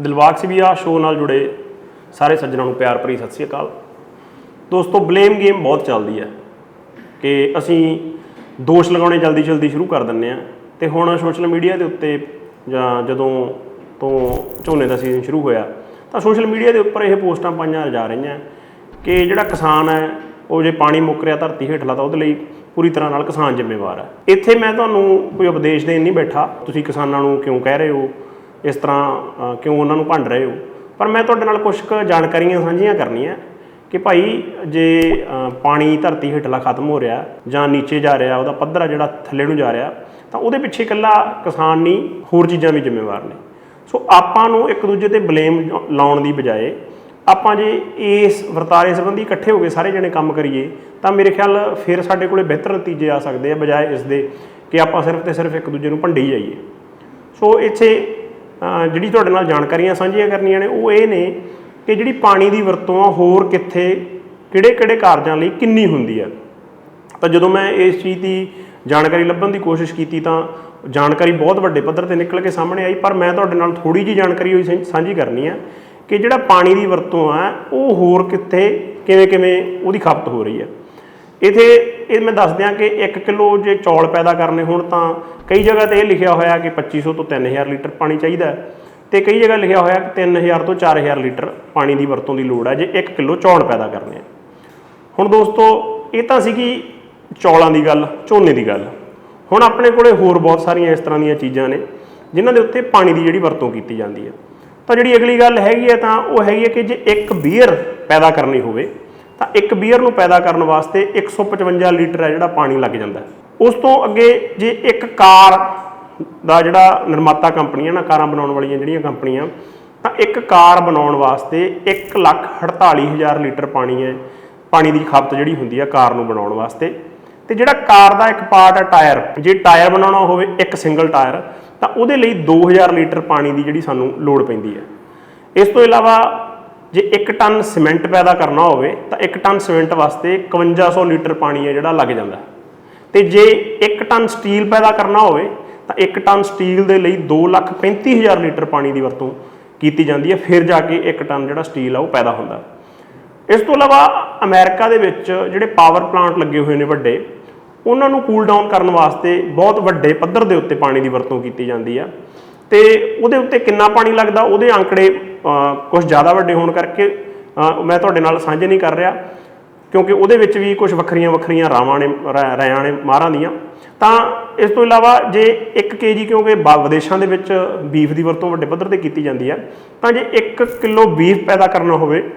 Dilbag Sivia show ਨਾਲ ਜੁੜੇ ਸਾਰੇ ਸੱਜਣਾਂ ਨੂੰ ਪਿਆਰ ਭਰੀ ਸਤਿ ਸ੍ਰੀ ਅਕਾਲ। ਦੋਸਤੋ ਬਲੇਮ ਗੇਮ ਬਹੁਤ ਚੱਲਦੀ ਹੈ ਕਿ ਅਸੀਂ ਦੋਸ਼ ਲਗਾਉਣੇ ਜਲਦੀ ਜਲਦੀ ਸ਼ੁਰੂ ਕਰ ਦਿੰਨੇ ਆ ਤੇ ਹੁਣ ਸੋਸ਼ਲ ਮੀਡੀਆ ਦੇ ਉੱਤੇ ਜਾਂ ਜਦੋਂ ਤੋਂ ਝੋਨੇ ਦਾ ਸੀਜ਼ਨ ਸ਼ੁਰੂ ਹੋਇਆ, ਤਾਂ ਸੋਸ਼ਲ ਮੀਡੀਆ ਦੇ ਉੱਪਰ ਇਹ ਪੋਸਟਾਂ ਪਾਈਆਂ ਜਾ ਰਹੀਆਂ ਕਿ ਜਿਹੜਾ ਕਿਸਾਨ ਹੈ, ਉਹ ਜੇ ਪਾਣੀ ਮੁੱਕ ਰਿਹਾ, ਧਰਤੀ ਹੇਠਲਾ ਤਾਂ ਉਹਦੇ ਲਈ ਪੂਰੀ ਤਰ੍ਹਾਂ ਨਾਲ ਕਿਸਾਨ ਜ਼ਿੰਮੇਵਾਰ ਹੈ। ਇੱਥੇ ਮੈਂ ਤੁਹਾਨੂੰ ਕੋਈ ਉਪਦੇਸ਼ ਦੇਣ ਨਹੀਂ ਬੈਠਾ। ਤੁਸੀਂ ਕਿਸਾਨਾਂ ਨੂੰ ਕਿਉਂ ਕਹਿ ਰਹੇ ਹੋ? ਇਸ ਤਰ੍ਹਾਂ ਕਿਉਂ ਉਹਨਾਂ ਨੂੰ ਭੰਡ ਰਹੇ ਹੋ? ਪਰ ਮੈਂ ਤੁਹਾਡੇ ਨਾਲ ਕੁਝ ਕੁ ਜਾਣਕਾਰੀਆਂ ਸਾਂਝੀਆਂ ਕਰਨੀਆਂ ਕਿ ਭਾਈ ਜੇ ਪਾਣੀ ਧਰਤੀ ਹੇਠਲਾ ਖਤਮ ਹੋ ਰਿਹਾ, ਜਾਂ ਨੀਚੇ ਜਾ ਰਿਹਾ, ਉਹਦਾ ਪੱਧਰ ਆ ਜਿਹੜਾ ਥੱਲੇ ਨੂੰ ਜਾ ਰਿਹਾ, ਤਾਂ ਉਹਦੇ ਪਿੱਛੇ ਇਕੱਲਾ ਕਿਸਾਨ ਨਹੀਂ, ਹੋਰ ਚੀਜ਼ਾਂ ਵੀ ਜ਼ਿੰਮੇਵਾਰ ਨੇ। ਸੋ ਆਪਾਂ ਨੂੰ ਇੱਕ ਦੂਜੇ ਤੇ ਬਲੇਮ ਲਾਉਣ ਦੀ ਬਜਾਏ, ਆਪਾਂ ਜੇ ਇਸ ਵਰਤਾਰੇ ਸੰਬੰਧੀ ਇਕੱਠੇ ਹੋ ਕੇ ਸਾਰੇ ਜਣੇ ਕੰਮ ਕਰੀਏ, ਤਾਂ ਮੇਰੇ ਖਿਆਲ ਫਿਰ ਸਾਡੇ ਕੋਲੇ ਬਿਹਤਰ ਨਤੀਜੇ ਆ ਸਕਦੇ ਆ, ਬਜਾਏ ਇਸ ਦੇ ਕਿ ਆਪਾਂ ਸਿਰਫ ਤੇ ਸਿਰਫ ਇੱਕ ਦੂਜੇ ਨੂੰ ਭੰਡੀ ਜਾਈਏ। ਸੋ ਇੱਥੇ ਜਿਹੜੀ ਤੁਹਾਡੇ ਨਾਲ ਜਾਣਕਾਰੀਆਂ ਸਾਂਝੀਆਂ ਕਰਨੀਆਂ ਨੇ, ਉਹ ਇਹ ਨੇ ਕਿ ਜਿਹੜੀ ਪਾਣੀ ਦੀ ਵਰਤੋਂ ਆ, ਹੋਰ ਕਿੱਥੇ ਕਿਹੜੇ ਕਿਹੜੇ ਕਾਰਜਾਂ ਲਈ ਕਿੰਨੀ ਹੁੰਦੀ ਹੈ ਤਾਂ ਜਦੋਂ ਮੈਂ ਇਸ ਚੀਜ਼ ਦੀ ਜਾਣਕਾਰੀ ਲੱਭਣ ਦੀ ਕੋਸ਼ਿਸ਼ ਕੀਤੀ ਤਾਂ ਜਾਣਕਾਰੀ ਬਹੁਤ ਵੱਡੇ ਪੱਧਰ ਤੇ ਨਿਕਲ ਕੇ ਸਾਹਮਣੇ ਆਈ, ਪਰ ਮੈਂ ਤੁਹਾਡੇ ਨਾਲ ਥੋੜੀ ਜੀ ਜਾਣਕਾਰੀ ਹੋਈ ਸਾਂਝ- ਸਾਂਝੀ ਕਰਨੀ ਹੈ ਕਿ ਜਿਹੜਾ ਪਾਣੀ ਦੀ ਵਰਤੋਂ ਆ, ਉਹ ਹੋਰ ਕਿੱਥੇ ਕਿਵੇਂ ਕਿਵੇਂ ਉਹਦੀ ਖਪਤ ਹੋ ਰਹੀ ਹੈ ਇਥੇ ਇਹ ਮੈਂ ਦੱਸ ਦਿਆਂ ਕਿ 1 ਕਿਲੋ ਜੇ ਚੌਲ ਪੈਦਾ ਕਰਨੇ ਹੋਣ ਤਾਂ ਕਈ ਜਗ੍ਹਾ ਤੇ ਇਹ ਲਿਖਿਆ ਹੋਇਆ ਕਿ 2500 ਤੋਂ 3000 ਲੀਟਰ ਪਾਣੀ ਚਾਹੀਦਾ ਹੈ ਤੇ ਕਈ ਜਗ੍ਹਾ ਲਿਖਿਆ ਹੋਇਆ ਕਿ 3000 ਤੋਂ 4000 ਲੀਟਰ ਪਾਣੀ ਦੀ ਵਰਤੋਂ ਦੀ ਲੋੜ ਹੈ ਜੇ 1 ਕਿਲੋ ਚੌਲ ਪੈਦਾ ਕਰਨੇ ਆ। ਹੁਣ ਦੋਸਤੋ, ਇਹ ਤਾਂ ਸੀਗੀ ਚੌਲਾਂ ਦੀ ਗੱਲ, ਝੋਨੇ ਦੀ ਗੱਲ। ਹੁਣ ਆਪਣੇ ਕੋਲੇ ਹੋਰ ਬਹੁਤ ਸਾਰੀਆਂ ਇਸ ਤਰ੍ਹਾਂ ਦੀਆਂ ਚੀਜ਼ਾਂ ਨੇ ਜਿਨ੍ਹਾਂ ਦੇ ਉੱਤੇ ਪਾਣੀ ਦੀ ਜਿਹੜੀ ਵਰਤੋਂ ਕੀਤੀ ਜਾਂਦੀ ਹੈ। ਤਾਂ ਜਿਹੜੀ ਅਗਲੀ ਗੱਲ ਹੈਗੀ ਹੈ ਤਾਂ ਉਹ ਹੈਗੀ ਹੈ ਕਿ ਜੇ ਇੱਕ ਬੀਅਰ ਪੈਦਾ ਕਰਨੀ ਹੋਵੇ ਤਾਂ ਇੱਕ ਬੀਅਰ ਨੂੰ ਪੈਦਾ ਕਰਨ ਵਾਸਤੇ 155 ਲੀਟਰ ਹੈ ਜਿਹੜਾ ਪਾਣੀ ਲੱਗ ਜਾਂਦਾ ਉਸ ਤੋਂ ਅੱਗੇ ਜੇ ਇੱਕ ਕਾਰ ਦਾ ਜਿਹੜਾ ਨਿਰਮਾਤਾ ਕੰਪਨੀਆਂ ਨਾ, ਕਾਰਾਂ ਬਣਾਉਣ ਵਾਲੀਆਂ ਜਿਹੜੀਆਂ ਕੰਪਨੀਆਂ, ਤਾਂ ਇੱਕ ਕਾਰ ਬਣਾਉਣ ਵਾਸਤੇ 148000 ਲੀਟਰ ਪਾਣੀ ਹੈ, ਪਾਣੀ ਦੀ ਖਪਤ ਜਿਹੜੀ ਹੁੰਦੀ ਹੈ ਕਾਰ ਨੂੰ ਬਣਾਉਣ ਵਾਸਤੇ। ਤੇ ਜਿਹੜਾ ਕਾਰ ਦਾ ਇੱਕ ਪਾਰਟ ਹੈ ਟਾਇਰ, ਜੇ ਟਾਇਰ ਬਣਾਉਣਾ ਹੋਵੇ, ਇੱਕ ਸਿੰਗਲ ਟਾਇਰ, ਤਾਂ ਉਹਦੇ ਲਈ 2000 ਲੀਟਰ ਪਾਣੀ ਦੀ ਜਿਹੜੀ ਸਾਨੂੰ ਲੋੜ ਪੈਂਦੀ ਹੈ। ਇਸ ਤੋਂ ਇਲਾਵਾ ਜੇ 1 ਟਨ ਸੀਮੈਂਟ ਪੈਦਾ ਕਰਨਾ ਹੋਵੇ ਤਾਂ 1 ਟਨ ਸੀਮੈਂਟ ਵਾਸਤੇ 5100 ਲੀਟਰ ਪਾਣੀ ਹੈ ਜਿਹੜਾ ਲੱਗ ਜਾਂਦਾ। ਹੈ। ਤੇ ਜੇ 1 ਟਨ ਸਟੀਲ ਪੈਦਾ ਕਰਨਾ ਹੋਵੇ ਤਾਂ 1 ਟਨ ਸਟੀਲ ਦੇ ਲਈ 235000 ਲੀਟਰ ਪਾਣੀ ਦੀ ਵਰਤੋਂ ਕੀਤੀ ਜਾਂਦੀ ਹੈ, ਫਿਰ ਜਾ ਕੇ 1 ਟਨ ਜਿਹੜਾ ਸਟੀਲ ਆ ਉਹ ਪੈਦਾ ਹੁੰਦਾ। ਇਸ ਤੋਂ ਇਲਾਵਾ ਅਮਰੀਕਾ ਦੇ ਵਿੱਚ ਜਿਹੜੇ ਪਾਵਰ ਪਲਾਂਟ ਲੱਗੇ ਹੋਏ ਨੇ ਵੱਡੇ, ਉਹਨਾਂ ਨੂੰ ਕੂਲ ਡਾਊਨ ਕਰਨ ਵਾਸਤੇ ਬਹੁਤ ਵੱਡੇ ਪੱਧਰ ਦੇ ਉੱਤੇ ਪਾਣੀ ਦੀ ਵਰਤੋਂ ਕੀਤੀ ਜਾਂਦੀ ਆ। ਤੇ ਉਹਦੇ ਉੱਤੇ ਕਿੰਨਾ ਪਾਣੀ ਲੱਗਦਾ? ਉਹਦੇ ਅੰਕੜੇ ਕੁਝ ਜ਼ਿਆਦਾ ਵੱਡੇ ਹੋਣ ਕਰਕੇ ਮੈਂ ਤੁਹਾਡੇ ਨਾਲ ਸਾਂਝੇ ਨਹੀਂ ਕਰ ਰਿਹਾ, ਕਿਉਂਕਿ ਉਹਦੇ ਵਿੱਚ ਵੀ ਕੁਝ ਵੱਖਰੀਆਂ ਵੱਖਰੀਆਂ ਰਾਵਾਂ ਨੇ, ਰ- ਰਿਆਂ ਨੇ ਮਾਰਾਂ ਦੀਆਂ। ਤਾਂ ਇਸ ਤੋਂ ਇਲਾਵਾ ਜੇ 1 ਕੇਜੀ ਕਿਉਂਕਿ ਬਾ- ਵਿਦੇਸ਼ਾਂ ਦੇ ਵਿੱਚ ਬੀਫ ਦੀ ਵਰਤੋਂ ਵੱਡੇ ਪੱਧਰ ਤੇ ਕੀਤੀ ਜਾਂਦੀ ਹੈ, ਤਾਂ ਜੇ 1 ਕਿਲੋ ਬੀਫ ਪੈਦਾ ਕਰਨਾ ਹੋਵੇ,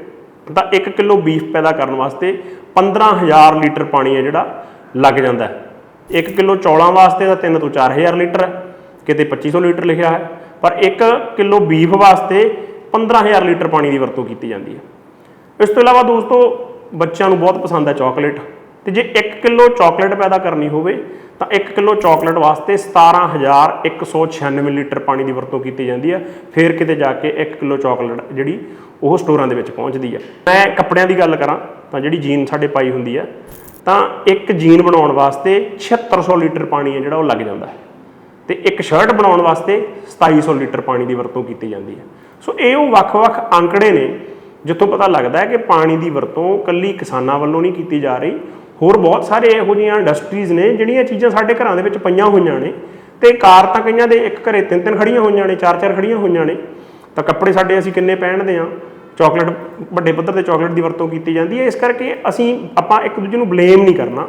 ਤਾਂ 1 ਕਿਲੋ ਬੀਫ ਪੈਦਾ ਕਰਨ ਵਾਸਤੇ 15000 ਲੀਟਰ ਪਾਣੀ ਹੈ ਜਿਹੜਾ, ਲੱਗ ਜਾਂਦਾ ਹੈ। 1 ਕਿਲੋ ਚੌਲਾਂ ਵਾਸਤੇ ਤਾਂ 3 ਤੋਂ 4000 ਲੀਟਰ ਹੈ, ਕਿਤੇ 2500 ਲੀਟਰ ਲਿਖਿਆ ਹੈ, ਪਰ 1 ਕਿਲੋ ਬੀਫ ਵਾਸਤੇ 15000 ਲੀਟਰ ਪਾਣੀ ਦੀ ਵਰਤੋਂ ਕੀਤੀ ਜਾਂਦੀ ਹੈ। ਇਸ ਤੋਂ ਇਲਾਵਾ ਦੋਸਤੋ, ਬੱਚਿਆਂ ਨੂੰ ਬਹੁਤ ਪਸੰਦ ਹੈ ਚਾਕਲੇਟ। ਤੇ ਜੇ 1 ਕਿਲੋ ਚਾਕਲੇਟ ਪੈਦਾ ਕਰਨੀ ਹੋਵੇ, ਤਾਂ 1 ਕਿਲੋ ਚਾਕਲੇਟ ਵਾਸਤੇ 17196 ਲੀਟਰ ਪਾਣੀ ਦੀ ਵਰਤੋਂ ਕੀਤੀ ਜਾਂਦੀ ਹੈ। ਫਿਰ ਕਿਤੇ ਜਾ ਕੇ 1 ਕਿਲੋ ਚਾਕਲੇਟ ਜਿਹੜੀ, ਉਹ ਸਟੋਰਾਂ ਦੇ ਵਿੱਚ ਪਹੁੰਚਦੀ ਹੈ। ਮੈਂ ਕੱਪੜਿਆਂ ਦੀ ਗੱਲ ਕਰਾਂ, ਤਾਂ ਜਿਹੜੀ ਜੀਨ ਸਾਡੇ ਪਾਈ ਹੁੰਦੀ ਹੈ, ਤਾਂ ਇੱਕ ਜੀਨ ਬਣਾਉਣ ਵਾਸਤੇ 7600 ਲੀਟਰ ਪਾਣੀ ਹੈ ਜਿਹੜਾ, ਉਹ ਲੱਗ ਜਾਂਦਾ ਹੈ। ਤੇ ਇੱਕ ਸ਼ਰਟ ਬਣਾਉਣ ਵਾਸਤੇ 2700 ਲੀਟਰ ਪਾਣੀ ਦੀ ਵਰਤੋਂ ਕੀਤੀ ਜਾਂਦੀ ਹੈ। ਸੋ ਇਹ ਉਹ ਵੱਖ-ਵੱਖ ਅੰਕੜੇ ਨੇ ਜਿੱਥੋਂ ਪਤਾ ਲੱਗਦਾ ਹੈ ਕਿ ਪਾਣੀ ਦੀ ਵਰਤੋਂ ਕੱਲੀ ਕਿਸਾਨਾਂ ਵੱਲੋਂ ਨਹੀਂ ਕੀਤੀ ਜਾ ਰਹੀ। ਹੋਰ ਬਹੁਤ ਸਾਰੇ ਇਹੋ ਜਿਹੀਆਂ ਇੰਡਸਟਰੀਜ਼ ਨੇ ਜਿਹੜੀਆਂ ਚੀਜ਼ਾਂ ਸਾਡੇ ਘਰਾਂ ਦੇ ਵਿੱਚ ਪਈਆਂ ਹੋਈਆਂ ਨੇ ਤੇ ਕਾਰ ਤਾਂ ਕਈਆਂ ਦੇ ਇੱਕ ਘਰੇ ਤਿੰਨ ਤਿੰਨ ਖੜੀਆਂ ਹੋਈਆਂ ਨੇ ਚਾਰ ਚਾਰ ਖੜੀਆਂ ਹੋਈਆਂ ਨੇ। ਤਾਂ ਕੱਪੜੇ ਸਾਡੇ ਅਸੀਂ ਕਿੰਨੇ ਪਹਿਨਦੇ ਆ ਚਾਕਲੇਟ ਵੱਡੇ ਪੱਧਰ ਤੇ ਚਾਕਲੇਟ ਦੀ ਵਰਤੋਂ ਕੀਤੀ ਜਾਂਦੀ ਹੈ। ਇਸ ਕਰਕੇ ਅਸੀਂ, ਆਪਾਂ ਇੱਕ ਦੂਜੇ ਨੂੰ ਬਲੇਮ ਨਹੀਂ ਕਰਨਾ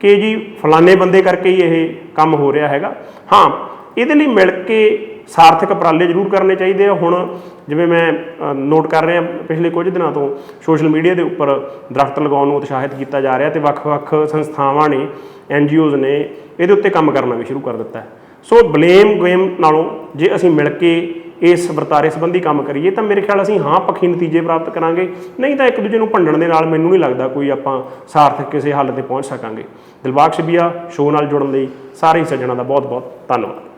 ਕਿ ਜੀ ਫਲਾਣੇ ਬੰਦੇ ਕਰਕੇ ਹੀ ਇਹ ਕੰਮ ਹੋ ਰਿਹਾ ਹੈਗਾ। ਹਾਂ, ਇਹਦੇ ਲਈ ਮਿਲ ਕੇ ਸਾਰਥਕ ਉਪਰਾਲੇ ਜ਼ਰੂਰ ਕਰਨੇ ਚਾਹੀਦੇ ਆ। ਹੁਣ ਜਿਵੇਂ ਮੈਂ ਨੋਟ ਕਰ ਰਿਹਾ ਪਿਛਲੇ ਕੁਝ ਦਿਨਾਂ ਤੋਂ ਸੋਸ਼ਲ ਮੀਡੀਆ ਦੇ ਉੱਪਰ ਦਰਖਤ ਲਗਾਉਣ ਨੂੰ ਉਤਸ਼ਾਹਿਤ ਕੀਤਾ ਜਾ ਰਿਹਾ ਤੇ ਵੱਖ-ਵੱਖ ਸੰਸਥਾਵਾਂ ਨੇ ਐਨਜੀਓਜ਼ ਨੇ ਇਹਦੇ ਉੱਤੇ ਕੰਮ ਕਰਨਾ ਵੀ ਸ਼ੁਰੂ ਕਰ ਦਿੱਤਾ। ਸੋ ਬਲੇਮ ਗੇਮ ਨਾਲੋਂ ਜੇ ਅਸੀਂ ਮਿਲ ਕੇ ਇਸ ਵਰਤਾਰੇ ਸੰਬੰਧੀ ਕੰਮ ਕਰੀਏ ਤਾਂ ਮੇਰੇ ਖਿਆਲ ਅਸੀਂ ਹਾਂ ਪੱਖੀ ਨਤੀਜੇ ਪ੍ਰਾਪਤ ਕਰਾਂਗੇ। ਨਹੀਂ ਤਾਂ ਇੱਕ ਦੂਜੇ ਨੂੰ ਭੰਡਣ ਦੇ ਨਾਲ ਮੈਨੂੰ ਨਹੀਂ ਲੱਗਦਾ ਕੋਈ ਆਪਾਂ ਸਾਰਥਕ ਕਿਸੇ ਹੱਲ ਤੇ ਪਹੁੰਚ ਸਕਾਂਗੇ। ਦਿਲਬਾਗ ਸ਼ਬੀਆ ਸ਼ੋਅ ਨਾਲ ਜੁੜਨ ਲਈ ਸਾਰੇ ਹੀ ਸੱਜਣਾਂ ਦਾ ਬਹੁਤ ਬਹੁਤ ਧੰਨਵਾਦ।